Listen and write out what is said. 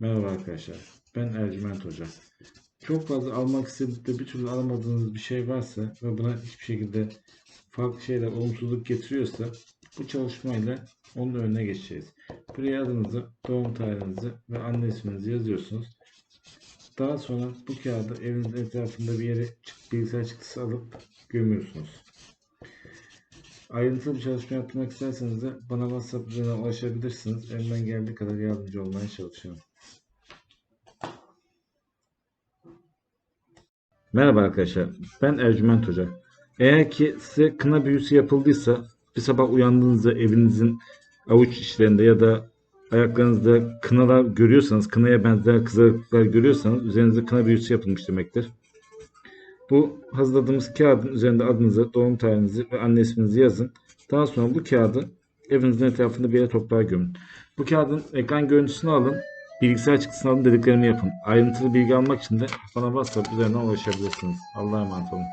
Merhaba arkadaşlar. Ben Ercüment Hoca. Çok fazla almak istedip de bir türlü alamadığınız bir şey varsa ve buna hiçbir şekilde farklı şeyler olumsuzluk getiriyorsa bu çalışmayla onun önüne geçeceğiz. Buraya adınızı, doğum tarihinizi ve anne isminizi yazıyorsunuz. Daha sonra bu kağıdı evinizin etrafında bir yere bilgisayar çıktısı alıp gömüyorsunuz. Ayrıntılı bir çalışma yapmak isterseniz de bana WhatsApp üzerinden ulaşabilirsiniz. Elimden geldiği kadar yardımcı olmaya çalışıyorum. Merhaba arkadaşlar. Ben Ercüment Hoca. Eğer ki size kına büyüsü yapıldıysa bir sabah uyandığınızda evinizin avuç içlerinde ya da ayaklarınızda kınalar görüyorsanız, kınaya benzer kızarıklıklar görüyorsanız üzerinizde kına büyüsü yapılmış demektir. Bu hazırladığımız kağıdın üzerinde adınızı, doğum tarihinizi ve anne isminizi yazın. Daha sonra bu kağıdı evinizin etrafında bir yere toprağa gömün. Bu kağıdın ekran görüntüsünü alın, bilgisayar çıktısını alın dediklerimi yapın. Ayrıntılı bilgi almak için de bana WhatsApp üzerinden ulaşabilirsiniz. Allah'a emanet olun.